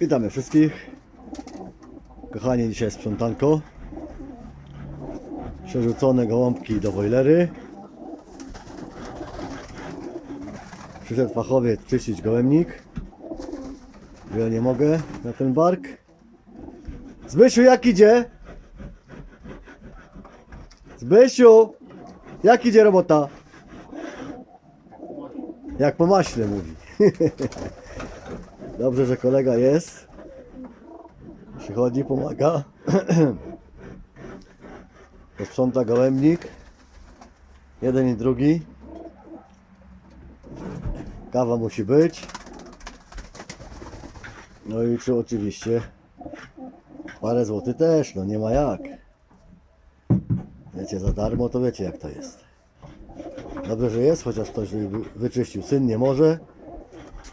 Witamy wszystkich. Kochani, dzisiaj sprzątanko. Przerzucone gołąbki do wojlery. Przyszedł fachowiec czyścić gołębnik. Ja nie mogę na ten bark. Zbysiu, jak idzie? Zbysiu, jak idzie robota? Jak po maśle mówi. Dobrze, że kolega jest. Przychodzi, pomaga. Posprząta gołębnik. Jeden i drugi. Kawa musi być. No i czy oczywiście parę złotych też, no nie ma jak. Wiecie, za darmo to wiecie jak to jest. Dobrze, że jest, chociaż ktoś wy- wyczyścił. Syn nie może.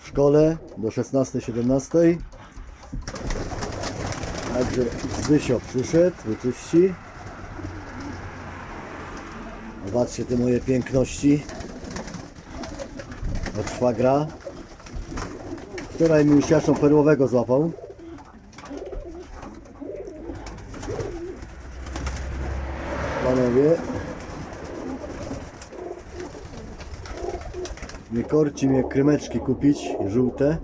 W szkole do 16-17. Także Zbysio przyszedł, wyczyści. Zobaczcie te moje piękności. Od szwagra. Wczoraj mi już jaszą perłowego złapał. Panowie. Nie korci mnie krymeczki kupić, żółte.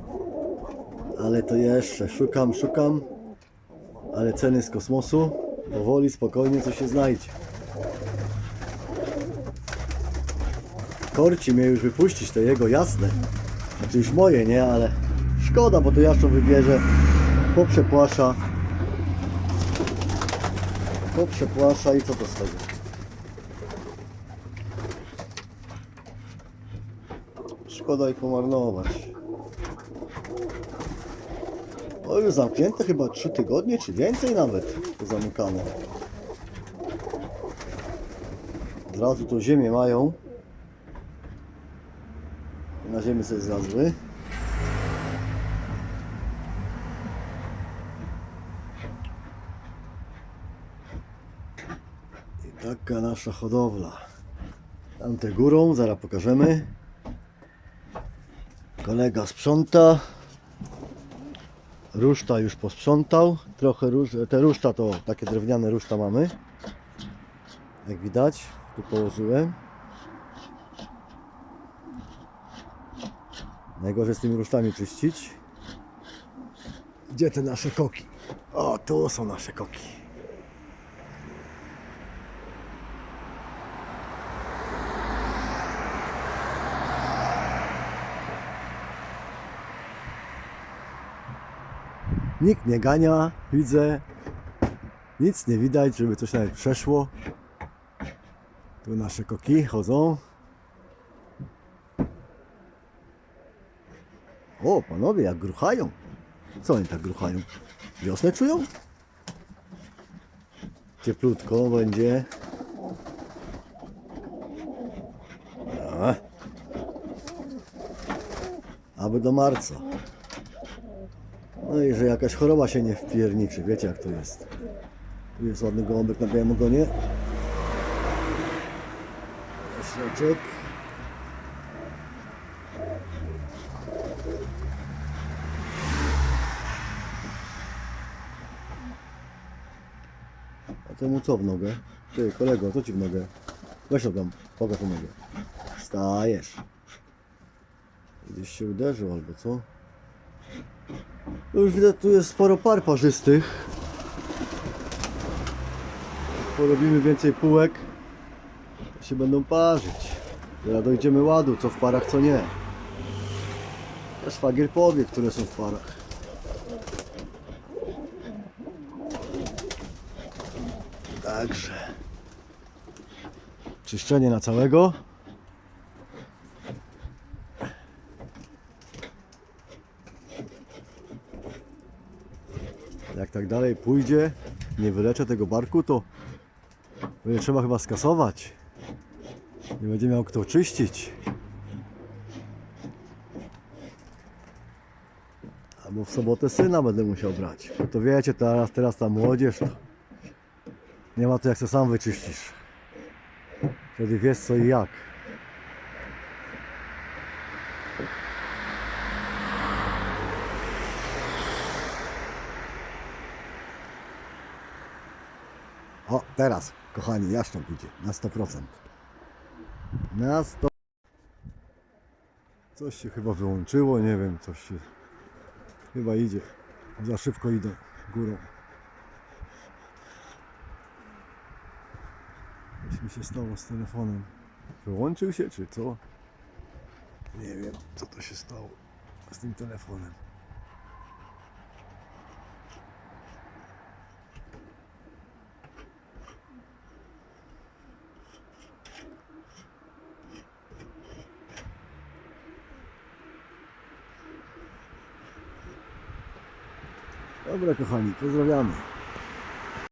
Ale to jeszcze szukam, szukam. Ale ceny z kosmosu. Powoli, spokojnie coś się znajdzie. Korci mnie już wypuścić, to jego jasne. Znaczy już moje, nie? Ale szkoda, bo to jaszczur wybierze. Poprzepłasza. Poprzepłasza i co to z tego? Szkoda ich pomarnować. O, już zamknięte chyba 3 tygodnie, czy więcej nawet zamykane. Od razu tą ziemię mają. Na ziemi sobie zlazły. I taka nasza hodowla. Tamte górą, zaraz pokażemy. Kolega sprząta. Ruszta już posprzątał. Trochę róż, te ruszta to takie drewniane ruszta mamy. Jak widać, tu położyłem. Najgorzej z tymi rusztami czyścić. Gdzie te nasze koki? O, tu są nasze koki. Nikt nie gania, widzę. Nic nie widać, żeby coś nawet przeszło. Tu nasze koki chodzą. O, panowie, jak gruchają. Co oni tak gruchają? Wiosnę czują? Cieplutko będzie. A. Aby do marca. No i że jakaś choroba się nie wpierniczy, wiecie jak to jest. Tu jest ładny gołąbek na białym ogonie. Środek. A temu co w nogę? Ty kolego, co ci w nogę? Weź tam, pokaż nogę. Stajesz. Gdzieś się uderzył albo co? No już widać, tu jest sporo par parzystych. Porobimy więcej półek. To się będą parzyć. Teraz dojdziemy ładu, co w parach, co nie. A szwagier powie, które są w parach. Także. Czyszczenie na całego. Tak dalej pójdzie, nie wyleczę tego barku, to będzie trzeba chyba skasować. Nie będzie miał kto czyścić. Albo w sobotę syna będę musiał brać. To wiecie, teraz, teraz ta młodzież to nie ma to jak to sam wyczyścisz. Wtedy wiesz co i jak. O, teraz, kochani, jaszcząb idzie na 100%. Na 100%. Coś się chyba wyłączyło, nie wiem, coś się chyba idzie. Za szybko idę górą. Coś mi się stało z telefonem. Wyłączył się, czy co? Nie wiem, co to się stało z tym telefonem. Dobra, kochani, pozdrawiamy.